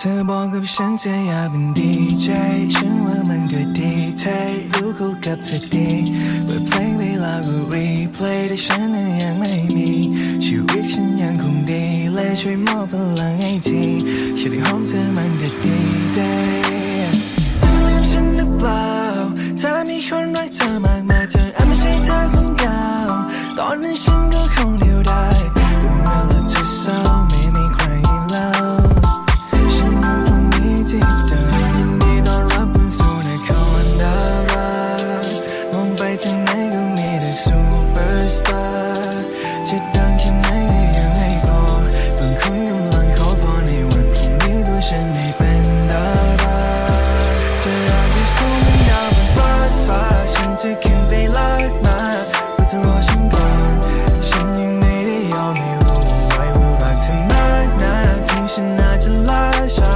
เธอบอกกับฉันจะอยากเป็นดีเจฉันว่ามันก็ดีเทรู้คู่กับเธอดีเปิดเพลงเวลาก็รีเพลย์แต่ฉันนั้ยังไม่มี ชีวิตฉันยังคงดีเลยช่วยมอบพลังให้ทีฉันได้หอมเธอมันก็ดี รักมากแต่เธอรอฉันก่อน ฉันยังไม่ได้ยอมให้รู้ไวว่ารักเธอมากนะถึงฉันอาจจะล่าช้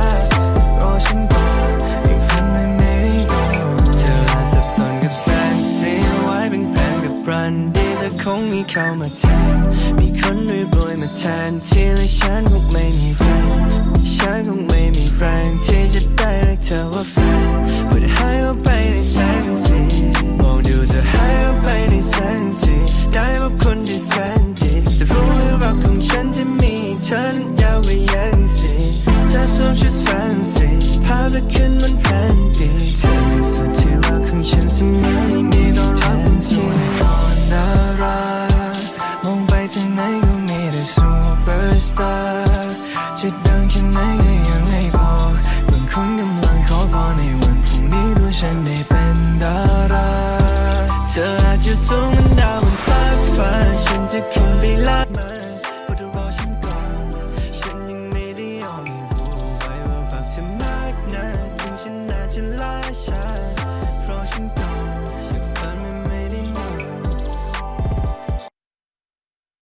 รอฉันก่อนอีกฝันไม่ได้ยอมเธอสับสนกับแสงสีไวเป็นแผนกับรันดีแต่คงมีเขามาแทน มีคนรวยรวยมาแทนที่และฉันคงไม่มีแรงฉันคงไม่มีแรงที่จะ you, don't you know?